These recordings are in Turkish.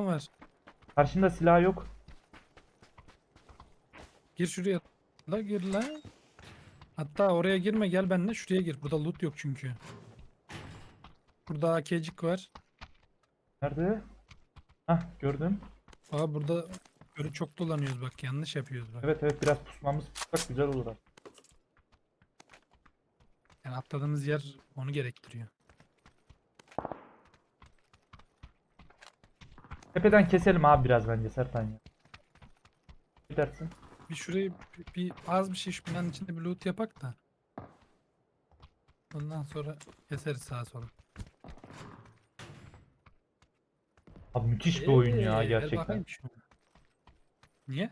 adam var. Karşında silah yok. Gir şuraya. La gir la. Hatta oraya girme gel benimle şuraya gir. Burada loot yok çünkü. Burada AK'cik var. Nerede? Hah gördüm. Aa burada böyle çok dolanıyoruz bak yanlış yapıyoruz bak. Evet evet biraz pusmamız çok güzel olur. aslında. Yani atladığımız yer onu gerektiriyor. Tepeden keselim abi biraz bence Sertan ya. Ne dersin? Bir şurayı bir, bir az bir şey şu binanın içinde bir loot yapak da. Ondan sonra keseriz sağa sola. Abi müthiş bir oyun ya Ee, gel gerçekten. bakayım şuna. Niye?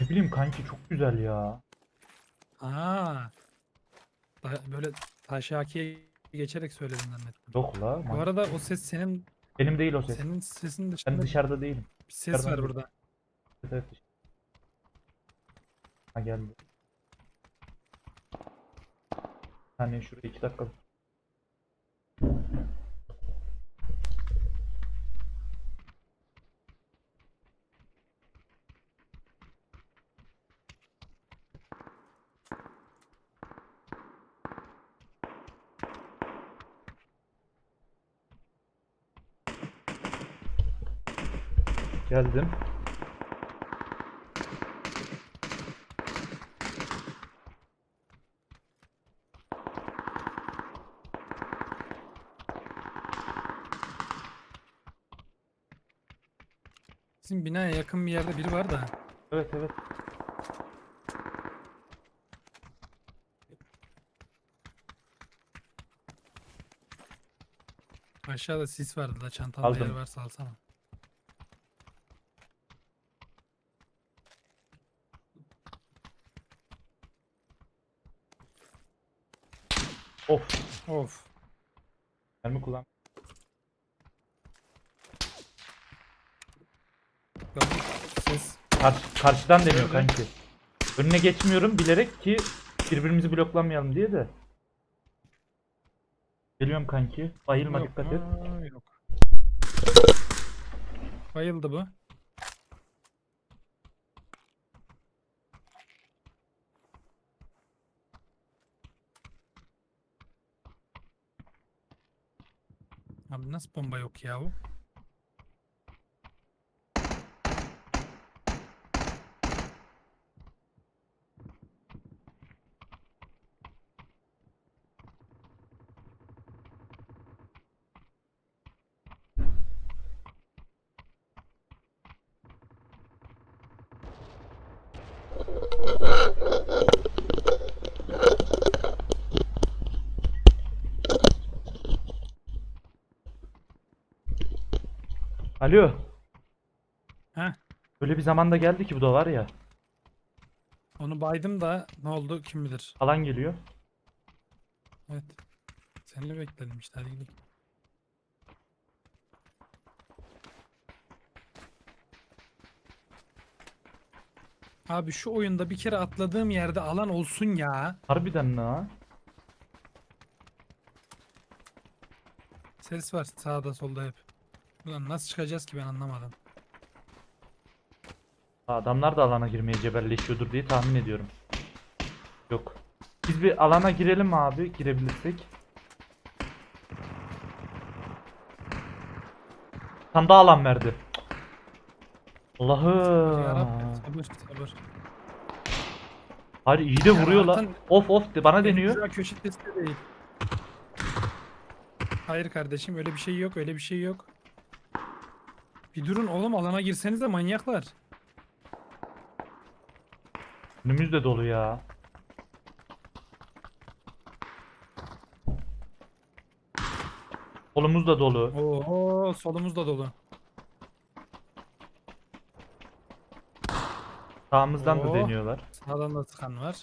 Ne bileyim kanki çok güzel ya. Aa. Da- böyle taşakiye geçerek söyledim zannettim. Yok la. Bu man- arada o ses senin Benim değil o ses. senin sesin Ben dışında dışarıda değilim. bir ses var burada. Evet, evet. Ha geldi. Hani şuraya iki dakika. Geldim. Bizim binaya yakın bir yerde biri var da. Evet evet. Aşağıda sis vardı da çantamda yer varsa alsana. Of. Of. Mermi kullan. Ses. Karşı, karşıdan Nerede? kanki. Önüne geçmiyorum bilerek ki birbirimizi bloklamayalım diye de. Geliyorum kanki. Bayılma Yok, dikkat et. aa, Yok. Bayıldı bu. Abi nasıl bomba yok ya o? Alo. Heh. Öyle bir zamanda geldi ki bu da var ya. Onu baydım da ne oldu kim bilir. Alan geliyor. Evet. Seni bekledim işte hadi gidelim. Abi şu oyunda bir kere atladığım yerde alan olsun ya. Harbiden la. Ses var sağda solda hep. Ulan nasıl çıkacağız ki ben anlamadım. Adamlar da alana girmeye cebelleşiyordur diye tahmin ediyorum. Yok. Biz bir alana girelim abi girebilirsek. Tam da alan verdi. Allah'ım. Sabır sabır. Hayır iyi de vuruyor lan. Of of de bana deniyor. köşe testi değil. Hayır kardeşim öyle bir şey yok öyle bir şey yok. Bir durun oğlum alana girseniz de manyaklar. Önümüz de dolu ya. Kolumuz da dolu. Oo solumuz da dolu. Sağımızdan da Oo. deniyorlar. Sağdan da sıkan var.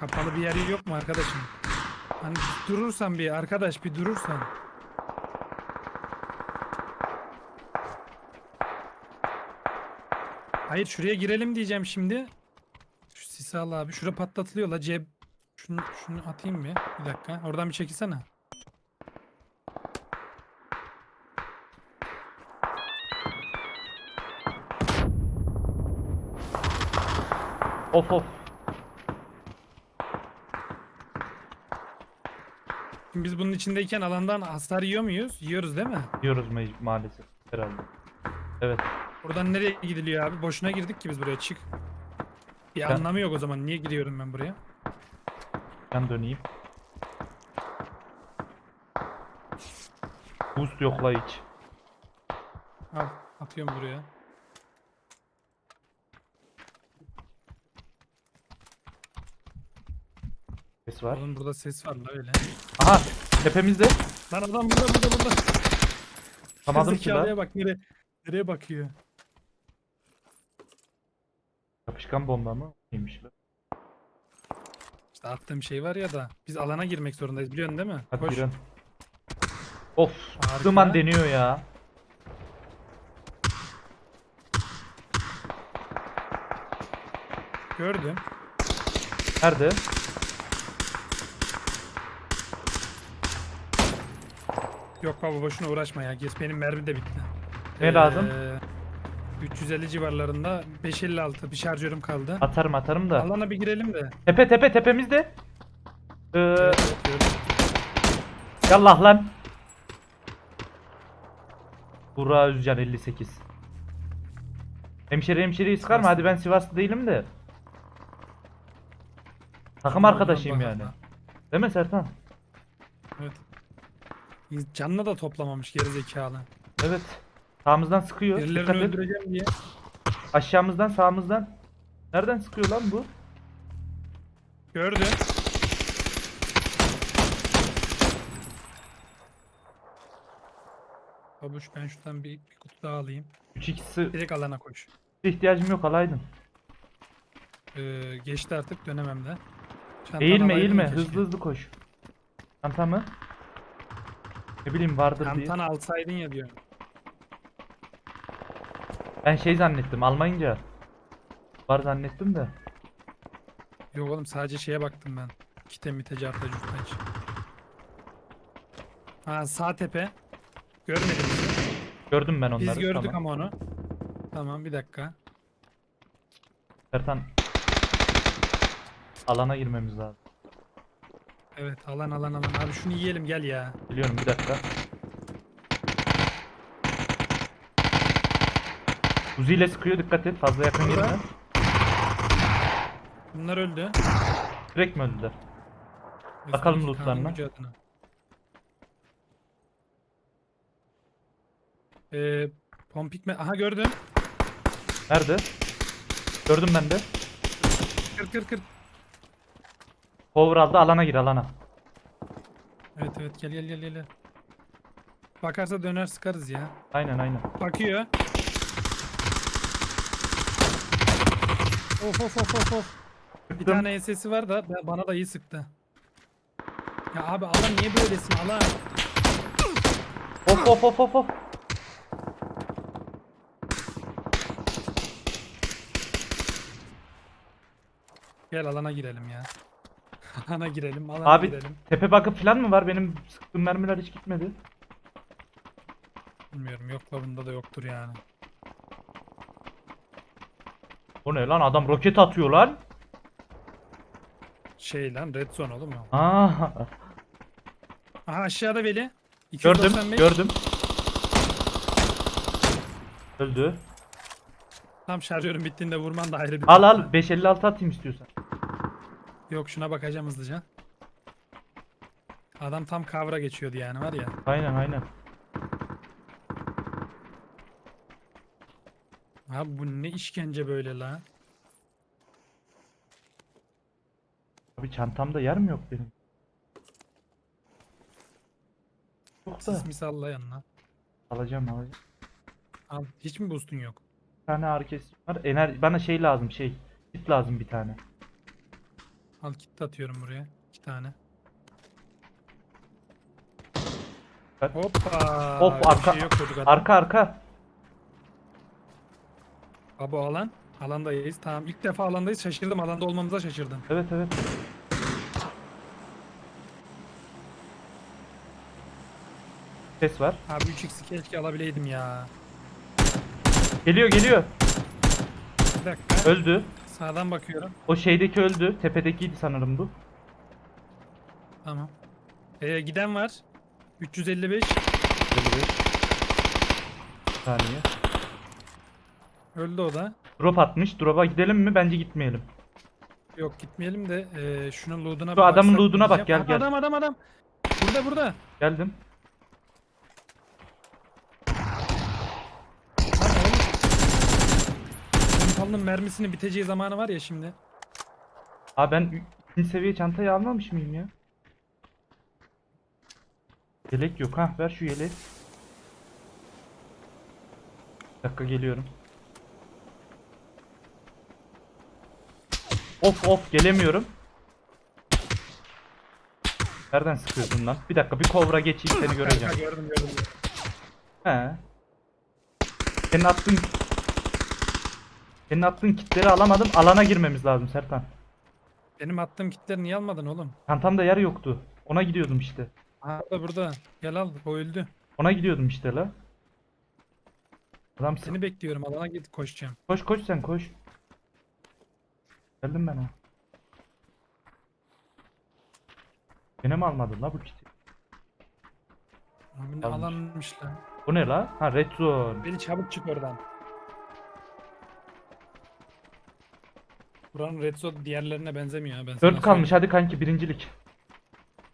Kapalı bir yeri yok mu arkadaşım? Hani durursan bir arkadaş bir durursan. Hayır şuraya girelim diyeceğim şimdi. Şu sisi abi. Şura patlatılıyor la ceb. Şunu, şunu atayım bir. Bir dakika. Oradan bir çekilsene. Of of. Şimdi biz bunun içindeyken alandan hasar yiyor muyuz? Yiyoruz değil mi? Diyoruz ma- maalesef herhalde. Evet. Buradan nereye gidiliyor abi? Boşuna girdik ki biz buraya çık. Bir Ben- anlamı yok o zaman. Niye giriyorum ben buraya? Ben döneyim. Boost yok la hiç. Al atıyorum buraya. Ses var. Oğlum burada ses var la öyle. Aha tepemizde. Lan adam burada burada burada. Tamadım ki Zekalıya bak nereye, nereye bakıyor. Yapışkan bomba mı? Neymiş la? İşte attığım şey var ya da biz alana girmek zorundayız biliyorsun değil mi? Hadi Koş. girelim. Of. Harika. Çıktığım an deniyor ya. Gördüm. Nerede? Yok baba boşuna uğraşma ya. Geç benim mermi de bitti. Ne lazım? 350 civarlarında 556 bir şarjörüm kaldı. Atarım atarım da. Alana bir girelim de. Tepe tepe tepemizde. Ee, Evet, yallah lan. Burak Özcan 58. Hemşeri hemşeriyi sıkar mı? Hadi ben Sivaslı değilim de. Takım arkadaşıyım yani. Değil mi Sertan? Evet. Canına da toplamamış geri zekalı. Evet. Sağımızdan sıkıyor. Birilerini Dikkat et. öldüreceğim diye. Aşağımızdan sağımızdan. Nereden sıkıyor lan bu? Gördüm. Babuş ben şuradan bir, bir kutu daha alayım. 3x'ı Direkt alana koş. ihtiyacım yok alaydın. Ee, geçti artık dönemem de. Çantanı Eğilme eğilme keşke. hızlı hızlı koş. Çanta mı? Ne bileyim vardır diye. Çantanı alsaydın ya diyorum. Ben şey zannettim almayınca. Var zannettim de. Yok oğlum sadece şeye baktım ben. Kite mite carta curta hiç. Ha sağ tepe. Görmedim. Gördüm ben onları. Biz gördük tamam. ama onu. Tamam bir dakika. Sertan. Alana girmemiz lazım. Evet alan alan alan. Abi şunu yiyelim gel ya. Biliyorum bir dakika. Uzi ile sıkıyor dikkat et fazla yakın girme. Bunlar öldü. Direkt mi öldüler? Bakalım Özgürlük lootlarına. kanun gücü adına. Ee? Aha gördüm. Nerede? Gördüm ben de. Kır kır kır. Power aldı alana gir alana. Evet evet gel gel gel gel. Bakarsa döner sıkarız ya. Aynen aynen. Bakıyor. Of of of of of. Bir Sıktım. tane SS'i var da ba- bana da iyi sıktı. Ya abi alan niye böylesin alan? Of of of of of. Gel alana girelim ya. alana girelim, alana Abi girelim. tepe bakıp falan mı var? Benim sıktığım mermiler hiç gitmedi. Bilmiyorum yok la bunda da yoktur yani. O ne lan adam roket atıyor lan. Şey lan red zone oğlum o. Aa, Aha aşağıda Veli. gördüm 295. gördüm. Öldü. Tam şarjörün bittiğinde vurman da ayrı bir Al al 556 atayım istiyorsan. Yok şuna bakacağım hızlıca. Adam tam kavra geçiyordu yani var ya. Aynen aynen. Abi bu ne işkence böyle la. Abi çantamda yer mi yok benim? Yok da. Sis mi salla yanına. Alacağım alacağım. Al. Hiç mi boostun yok? Bir tane herkes var. Ener bana şey lazım şey. Kit lazım bir tane. Al kit de atıyorum buraya. İki tane. Hoppa. Of, bir arka- şey yok çocuk adam. Arka arka. Abi alan. Alandayız. Tamam ilk defa alandayız. Şaşırdım. Alanda olmamıza şaşırdım. Evet evet. Ses var. Abi 3x'i keşke alabileydim ya. Geliyor geliyor. Bir dakika. Öldü. Sağdan bakıyorum. O şeydeki öldü. Tepedekiydi sanırım bu. Tamam. Ee, giden var. 355. 55. Bir saniye. Öldü o da. Drop atmış. Drop'a gidelim mi? Bence gitmeyelim. Yok gitmeyelim de e, şunun loot'una Şu adamın baksak loot'una bak, diyeceğim. gel. Adam adam adam. Burada burada. Geldim. Lan oğlum. Mermisinin biteceği zamanı var ya şimdi. Abi ben 3. seviye çantayı almamış mıyım ya? Yelek yok ha ver şu yeleği. Bir dakika geliyorum. Of of gelemiyorum. Nereden sıkıyorsun lan? Bir dakika bir kovra geçeyim seni göreceğim. Gördüm gördüm. He. Senin attığın Senin attığın kitleri alamadım. Alana girmemiz lazım Serkan. Benim attığım kitleri niye almadın oğlum? Çantamda yer yoktu. Ona gidiyordum işte. Ha burada burada. Gel al. O öldü. Ona gidiyordum işte la. Adam. Seni bekliyorum. Alana git koşacağım. Koş koş sen koş. Geldim ben ha. Gene mi almadın la bu kiti? Abi Almış. alanmış lan. Bu ne la? Ha red zone. Beni çabuk çık oradan. Buranın red zone diğerlerine benzemiyor ha ben sana 4 kalmış söyleyeyim. hadi kanki birincilik.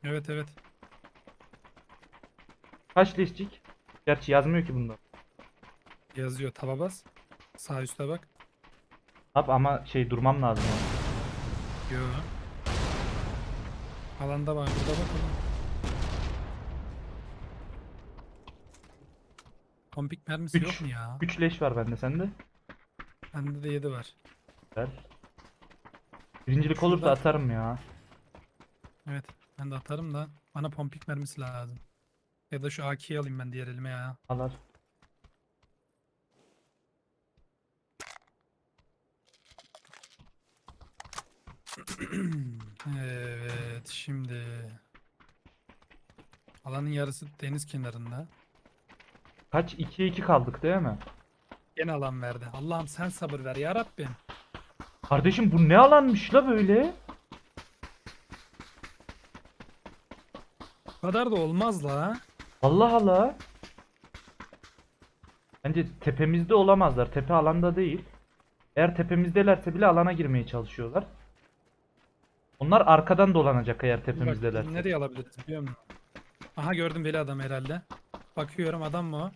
Evet evet. Kaç leşcik? Gerçi yazmıyor ki bunda. Yazıyor. Taba bas. Sağ üstte bak. Abi ama şey durmam lazım. Yo. Alanda var. Burada bak oğlum. Pompik mermisi Üç. yok mu ya? 3 leş var bende sende. Bende de 7 var. Ver. Birincilik olursa Şurada- atarım ya. Evet. Ben de atarım da bana pompik mermisi lazım. Ya da şu AK'yi alayım ben diğer elime ya. Alar. Evet şimdi alanın yarısı deniz kenarında. Kaç? 2'ye 2 kaldık değil mi? Gene alan verdi. Allah'ım sen sabır ver ya Rabbim. Kardeşim bu ne alanmış la böyle? Bu kadar da olmaz la. Allah Allah. Bence tepemizde olamazlar. Tepe alanda değil. Eğer tepemizdelerse bile alana girmeye çalışıyorlar. Onlar arkadan dolanacak eğer Dur bak, nereye alabiliriz biliyor musun? Aha gördüm veli adam herhalde. Bakıyorum adam mı o?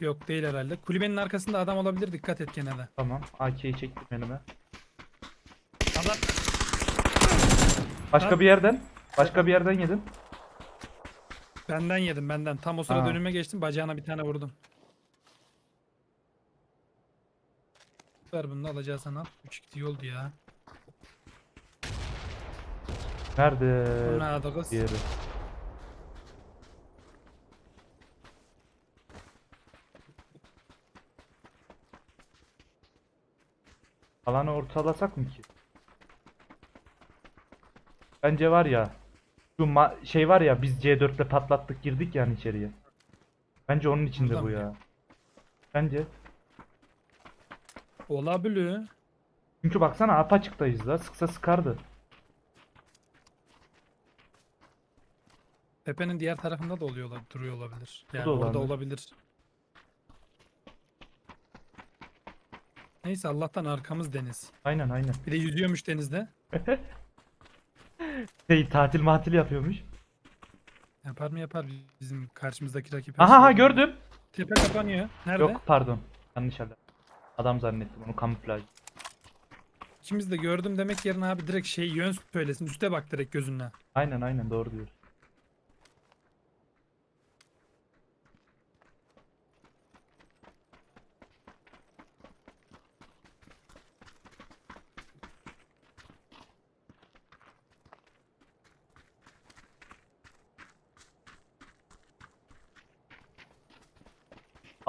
Yok değil herhalde. Kulübenin arkasında adam olabilir dikkat et gene de. Tamam. AK'yi çektim elime. Adam Başka Lan. bir yerden. Başka bir yerden yedim. benden yedim benden. Tam o sırada Aa. önüme geçtim bacağına bir tane vurdum. Ver bunu da alacağız sana. 3 2 oldu ya. Nerede? Kız. Diğeri. Alanı ortalasak mı ki? Bence var ya. Şu şey var ya biz C4 ile patlattık girdik yani içeriye. Bence onun içinde Buradan bu ya. Bence. Olabilir. Çünkü baksana apaçıktayız da sıksa sıkardı. Tepenin diğer tarafında da oluyor duruyor olabilir. Yani da orada olabilir. olabilir. Neyse Allah'tan arkamız deniz. Aynen aynen. Bir de yüzüyormuş denizde. Şey tatil matil yapıyormuş. Yapar mı yapar bizim karşımızdaki rakip. her Aha ha gördüm. Tepe kapanıyor. Nerede? Yok pardon. Yanlış adam. Adam zannettim onu kamuflaj. İkimiz de gördüm demek yerine abi direkt şey yön söylesin. Üste bak direkt gözünle. Aynen aynen doğru diyor.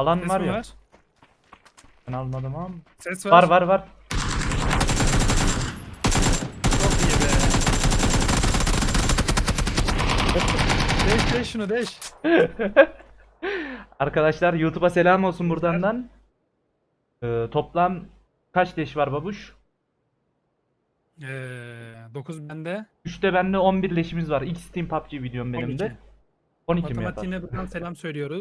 Alan Ses var mi ya. var? Ben almadım ama. Ses var. Var var var. Çok iyi be. Deş deş şunu deş. Arkadaşlar YouTube'a selam olsun buradan. Ee, toplam kaç leş var babuş? Ee, 9 bende. 3'te bende 11 leşimiz var. X Team PUBG videom benim 12. de. 12 mi yapar? Matematiğine buradan selam söylüyoruz.